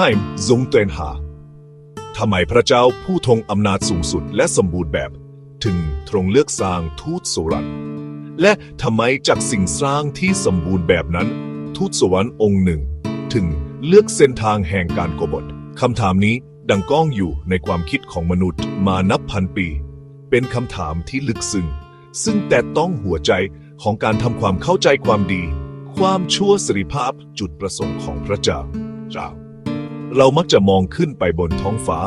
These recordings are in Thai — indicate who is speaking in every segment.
Speaker 1: Time ทรงเตือนหาทำไมพระเจ้าผู้ทรงอำนาจสูงสุดและสมบูรณ์แบบ ถึงทรงเลือกสร้างทูตสวรรค์และทำไมจากสิ่งสร้างที่สมบูรณ์แบบนั้น ทูตสวรรค์องค์หนึ่ง ถึงเลือกเส้นทางแห่งการกบฏคำถามนี้ดังก้องอยู่ในความคิดของมนุษย์มานับพันปี เป็นคำถามที่ลึกซึ้งซึ่งแต่ต้องหัวใจของการทำความเข้าใจความดี ความชั่วสิริภาพจุดประสงค์ของพระเจ้าเจ้า เรามักจะมองขึ้นไปบนท้องฟ้า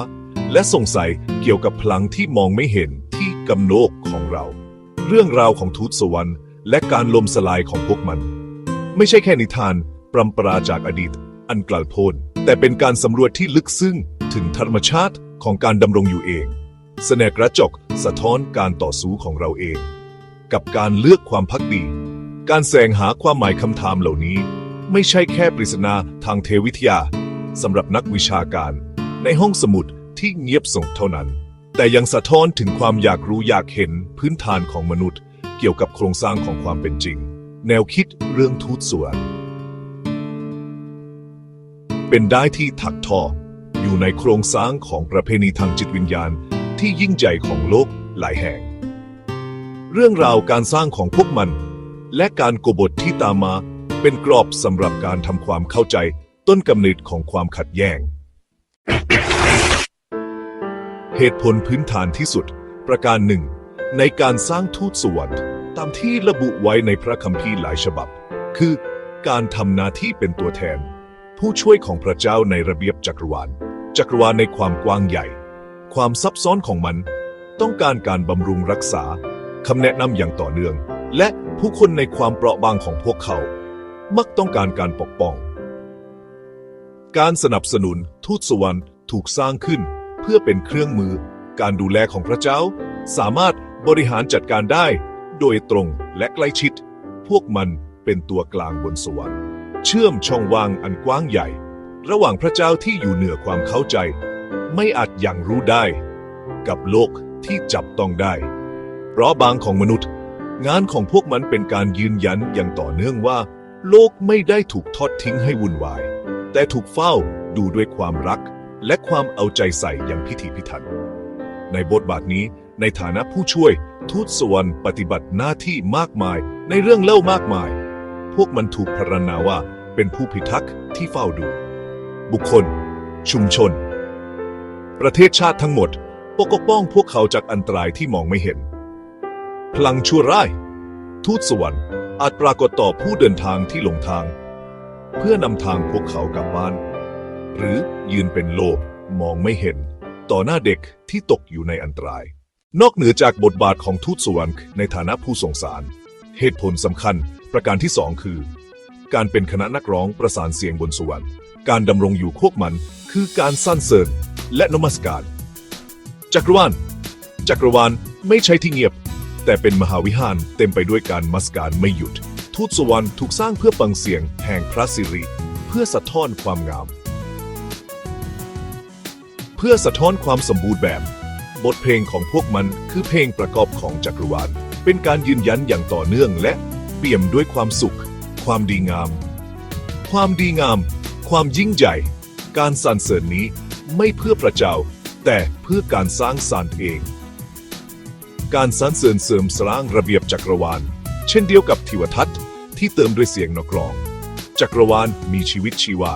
Speaker 1: และสงสัยเกี่ยวกับพลังที่มองไม่เห็นที่กำโลกของเรา เรื่องราวของทูตสวรรค์และการลมสลายของพวกมัน ไม่ใช่แค่นิทานปรำปราจากอดีต อันกล่าวโพนแต่เป็นการสำรวจที่ลึกซึ้งถึงธรรมชาติของการดำรงอยู่เองแสนกระจกสะท้อนการต่อสู้ของเราเอง กับการเลือกความพักดี การแสวงหาความหมายคำถามเหล่านี้ ไม่ใช่แค่ปริศนาทางเทวิทยา สำหรับนักวิชาการ ในห้องสมุดที่เงียบสงบเท่านั้น แต่ยังสะท้อนถึงความอยากรู้อยากเห็นพื้นฐานของมนุษย์ เกี่ยวกับโครงสร้างของความเป็นจริง แนวคิดเรื่องทูตสวรรค์เป็นได้ที่ถักทออยู่ในโครงสร้างของประเพณีทางจิตวิญญาณที่ยิ่งใหญ่ของโลกหลายแห่ง เรื่องราวการสร้างของพวกมัน และการกบฏที่ตามมาเป็นกรอบสำหรับการทำความเข้าใจ ต้นกำเนิดของความขัดแย้ง เหตุผลพื้นฐานที่สุด ประการหนึ่ง ในการสร้างทูตสวรรค์ตามที่ระบุไว้ในพระคัมภีร์หลายฉบับ คือ การทำหน้าที่เป็นตัวแทน ผู้ช่วยของพระเจ้าในระเบียบจักรวาล จักรวาลในความกว้างใหญ่ ความซับซ้อนของมัน ต้องการการบำรุงรักษาคำแนะนำอย่างต่อเนื่อง และผู้คนในความเปราะบางของพวกเขา มักต้องการการปกป้อง การสนับสนุนทูตสวรรค์ถูกสร้างขึ้น เพื่อเป็นเครื่องมือ การดูแลของพระเจ้า สามารถบริหารจัดการได้ โดยตรงและใกล้ชิด พวกมันเป็นตัวกลางบนสวรรค์ เชื่อมช่องว่างอันกว้างใหญ่ ระหว่างพระเจ้าที่อยู่เหนือความเข้าใจ ไม่อาจอย่างรู้ได้ กับโลกที่จับต้องได้ เพราะบางของมนุษย์ งานของพวกมันเป็นการยืนยันอย่างต่อเนื่องว่า โลกไม่ได้ถูกทอดทิ้งให้วุ่นวาย แต่ถูกเฝ้าดูด้วยความรัก และความเอาใจใส่อย่างพิถีพิถัน ในบทบาทนี้ในฐานะผู้ช่วยทูตสวรรค์ปฏิบัติหน้าที่มากมายในเรื่องเล่ามากมาย พวกมันถูกพรรณนาว่าเป็นผู้พิทักษ์ที่เฝ้าดู บุคคล ชุมชน ประเทศชาติทั้งหมดปกป้องพวกเขาจากอันตรายที่มองไม่เห็น พลังชั่วร้าย ทูตสวรรค์อาจปรากฏต่อผู้เดินทางที่หลงทาง เพื่อนำทางพวกเขากลับบ้าน หรือยืนเป็นโลกมองไม่เห็น ต่อหน้าเด็กที่ตกอยู่ในอันตราย นอกเหนือจากบทบาทของทูตสวรรค์ในฐานะผู้ส่งสาร เหตุผลสำคัญประการที่สองคือ การเป็นคณะนักร้องประสานเสียงบนสวรรค์การดำรงอยู่ควบมันคือการสรรเสริญและนมัสการ จักรวาล จักรวาลไม่ใช่ที่เงียบ แต่เป็นมหาวิหารเต็มไปด้วยการมัสการไม่หยุด ทูตสวรรค์ถูกสร้างเพื่อฟังเสียงแห่งพระสิริ เพื่อสะท้อนความงาม เพื่อสะท้อนความสมบูรณ์แบบ บทเพลงของพวกมันคือเพลงประกอบของจักรวาล เป็นการยืนยันอย่างต่อเนื่องและเปี่ยมด้วยความสุข ความดีงาม ความดีงาม ความยิ่งใหญ่ การสรรเสริญนี้ไม่เพื่อพระเจ้า แต่เพื่อการสร้างสรรค์เอง การสรรเสริญเสริมสร้างระเบียบจักรวาล เช่นเดียวกับทิวทัศน์ ที่เติมด้วยเสียงนกร้อง จักรวาลมีชีวิตชีวา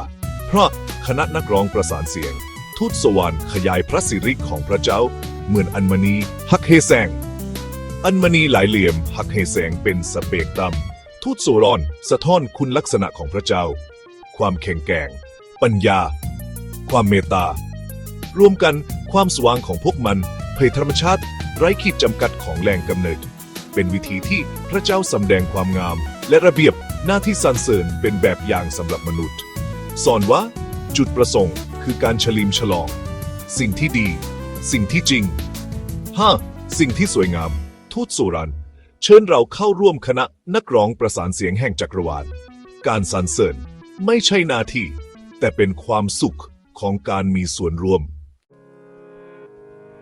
Speaker 1: เพราะคณะนักร้องประสานเสียง ทูตสวรรค์ขยายพระสิริของพระเจ้า เหมือนอัญมณีหักเฮแซงอัญมณีหลายเหลี่ยมหักเฮแสงเป็นสเปกตัม ทูตโซรอน สะท้อนคุณลักษณะของพระเจ้า ความแข็งแกร่ง ปัญญา ความเมตตารวมกันความสว่างของพวกมันเผยธรรมชาติ ไร้ขีดจำกัดของแรงกำเนิด เป็นวิธีที่พระเจ้าสำแดงความงาม และระเบียบหน้าที่สรรเสริญเป็นแบบอย่างสำหรับมนุษย์ สอนว่า จุดประสงค์คือการฉลิมฉลอง สิ่งที่ดี สิ่งที่จริง 5. สิ่งที่สวยงาม ทูตสุรัน เชิญเราเข้าร่วมคณะนักร้องประสานเสียงแห่งจักรวาล การสรรเสริญไม่ใช่หน้าที่ แต่เป็นความสุขของการมีส่วนร่วม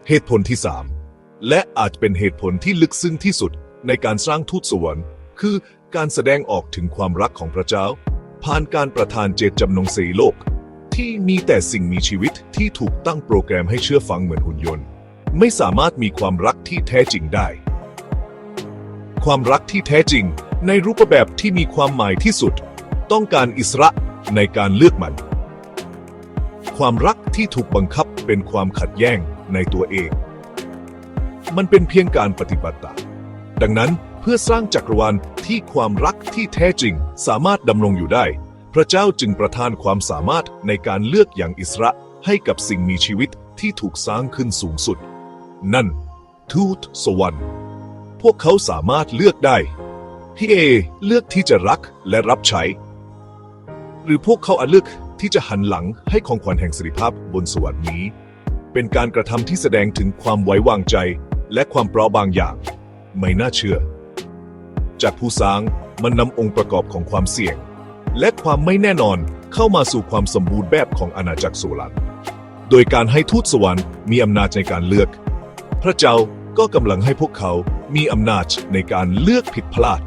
Speaker 1: เหตุผลที่ 3 และอาจเป็นเหตุผลที่ลึกซึ้งที่สุดในการสร้างทูตสวรรค์ คือการแสดงออกถึงความรักของพระเจ้า ผ่านการประทานเจตจำนงสีโลกที่ที่มีแต่สิ่งมีชีวิตที่ถูกตั้งโปรแกรมให้เชื่อฟังเหมือนหุ่นยนต์ ไม่สามารถมีความรักที่แท้จริงได้ ความรักที่แท้จริงในรูปแบบที่มีความหมายที่สุด ต้องการอิสระในการเลือกมัน ความรักที่ถูกบังคับเป็นความขัดแย้งในตัวเอง มันเป็นเพียงการปฏิบัติตามดังนั้นเพื่อสร้างจักรวาลที่ความรักที่แท้จริงสามารถดำรงอยู่ได้ พระเจ้าจึงประทานความสามารถในการเลือกอย่างอิสระให้กับสิ่งมีชีวิตที่ถูกสร้างขึ้นสูงสุด นั่น ทูตสวรรค์ พวกเขาสามารถเลือกได้พี่เอเลือกที่จะรักและรับใช้ หรือพวกเขาอาจเลือกที่จะหันหลังให้ของขวัญแห่งสิริภาพบนสวรรค์นี้ เป็นการกระทำที่แสดงถึงความไว้วางใจ และความเปราะบางอย่าง ไม่น่าเชื่อ จากผู้สร้างมันนำองค์ประกอบของความเสี่ยง และความไม่แน่นอนเข้ามาสู่ความสมบูรณ์แบบของอาณาจักรโซลันโดยการให้ทูตสวรรค์มีอำนาจในการเลือก พระเจ้าก็กำลังให้พวกเขามีอำนาจในการเลือกผิดพลาด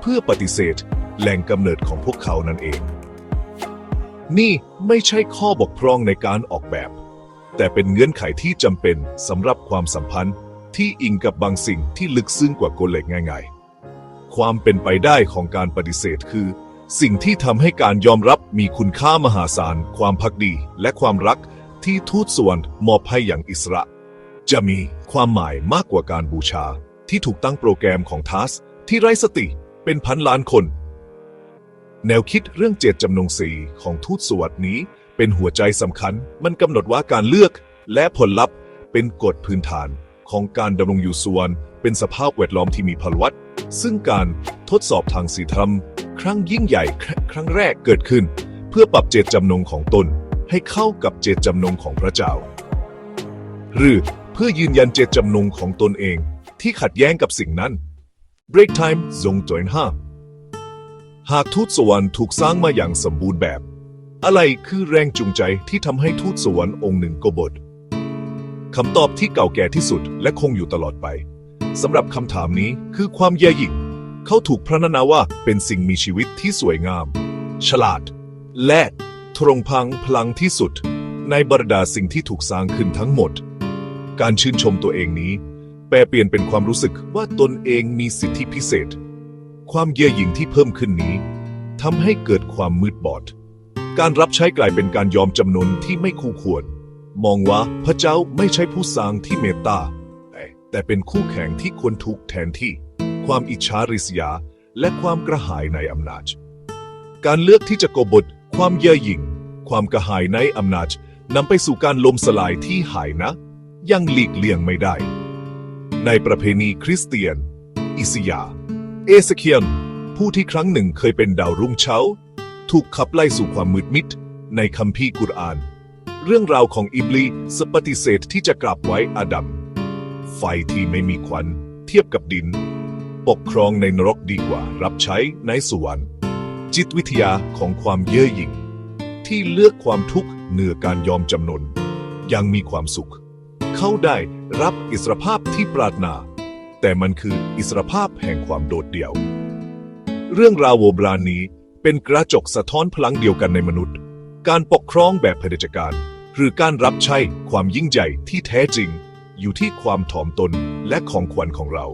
Speaker 1: เพื่อปฏิเสธแหล่งกำเนิดของพวกเขานั่นเอง นี่ไม่ใช่ข้อบกพร่องในการออกแบบ แต่เป็นเงื่อนไขที่จำเป็นสำหรับความสัมพันธ์ ที่อิงกับบางสิ่งที่ลึกซึ้งกว่ากลเหล็กง่ายๆ ความเป็นไปได้ของการปฏิเสธคือ สิ่งที่ทำให้การยอมรับมีคุณค่ามหาศาล ความพักดี และความรักที่ทูตส่วนมอบให้อย่างอิสระ จะมีความหมายมากกว่าการบูชา ที่ถูกตั้งโปรแกรมของทัสที่ไร้สติเป็นพันล้านคน แนวคิดเรื่องเจตจำนงสีของทูตสวัสดนี้เป็นหัวใจสำคัญ มันกำหนดว่าการเลือกและผลลัพธ์เป็นกฎพื้นฐาน ของการดำรงอยู่ส่วนเป็นสภาพแวดล้อมที่มีพลวัตซึ่งการทดสอบทางศีลธรรม ครั้งยิ่งใหญ่ครั้งแรกเกิดขึ้น เพื่อปรับเจตจำนงของตน ให้เข้ากับเจตจำนงของพระเจ้า หรือเพื่อยืนยันเจตจำนงของตนเองที่ขัดแย้งกับสิ่งนั้น Break time ทรงจอยห้าหากทูตสวรรค์ถูกสร้างมาอย่างสมบูรณ์แบบ อะไรคือแรงจูงใจที่ทำให้ทูตสวรรค์องค์หนึ่งกบฏ คำตอบที่เก่าแก่ที่สุดและคงอยู่ตลอดไปสำหรับคำถามนี้คือความแย่หยิ่ง เขาถูกพระนนาว่าเป็นสิ่งมีชีวิตที่สวยงาม ฉลาด และทรงพังพลังที่สุด ในบรรดาสิ่งที่ถูกสร้างขึ้นทั้งหมด การชื่นชมตัวเองนี้ แปลเปลี่ยนเป็นความรู้สึกว่าตนเองมีสิทธิพิเศษ ความเย่อหยิ่งที่เพิ่มขึ้นนี้ทำให้เกิดความมืดบอด การรับใช้กลายเป็นการยอมจำนนที่ไม่คู่ควร มองว่าพระเจ้าไม่ใช่ผู้สร้างที่เมตตา แต่เป็นคู่แข่งที่ควรถูกแทนที่ ความอิจฉาริษยา และความกระหายในอำนาจ การเลือกที่จะกบฏ ความเย่อหยิ่ง ความกระหายในอำนาจนำไปสู่การล่มสลายที่หายนะ ยังหลีกเลี่ยงไม่ได้ ในประเพณีคริสเตียน อิสยา เอสเคียลผู้ที่ครั้งหนึ่งเคยเป็นดาวรุ่งเช้า ถูกขับไล่สู่ความมืดมิดในคัมภีร์กุรอาน เรื่องราวของอิบลีสปฏิเสธที่จะกราบไว้อาดัม ไฟที่ไม่มีควัน เทียบกับดิน ปกครองในนรกดีกว่า รับใช้ในสวรรค์ จิตวิทยาของความเย่อหยิ่ง ที่เลือกความทุกข์เหนือการยอมจำนน ยังมีความสุข เขาได้รับอิสรภาพที่ปรารถนา แต่มันคืออิสรภาพแห่งความโดดเดี่ยว เรื่องราวโบราณนี้เป็นกระจกสะท้อนพลังเดียวกันในมนุษย์ การปกครองแบบเผด็จการ หรือการรับใช้ความยิ่งใหญ่ที่แท้จริง อยู่ที่ความถ่อมตนและของขวัญของเรา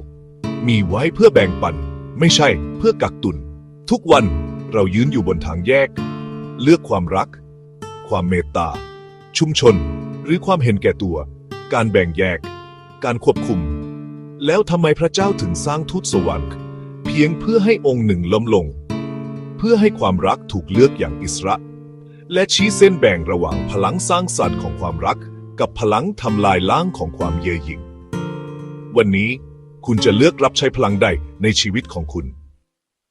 Speaker 1: มีไว้เพื่อแบ่งปัน ไม่ใช่เพื่อกักตุน ทุกวันเรายืนอยู่บนทางแยก เลือกความรัก ความเมตตา ชุมชน หรือความเห็นแก่ตัว การแบ่งแยก การควบคุม แล้วทำไมพระเจ้าถึงสร้างทูตสวรรค์เพียงเพื่อให้องค์หนึ่งล้มลง เพื่อให้ความรักถูกเลือกอย่างอิสระ และชี้เส้นแบ่งระหว่างพลังสร้างสรรค์ของความรัก กับพลังทำลายล้างของความเย่อหยิ่ง วันนี้คุณจะเลือกรับใช้พลังใดในชีวิตของคุณ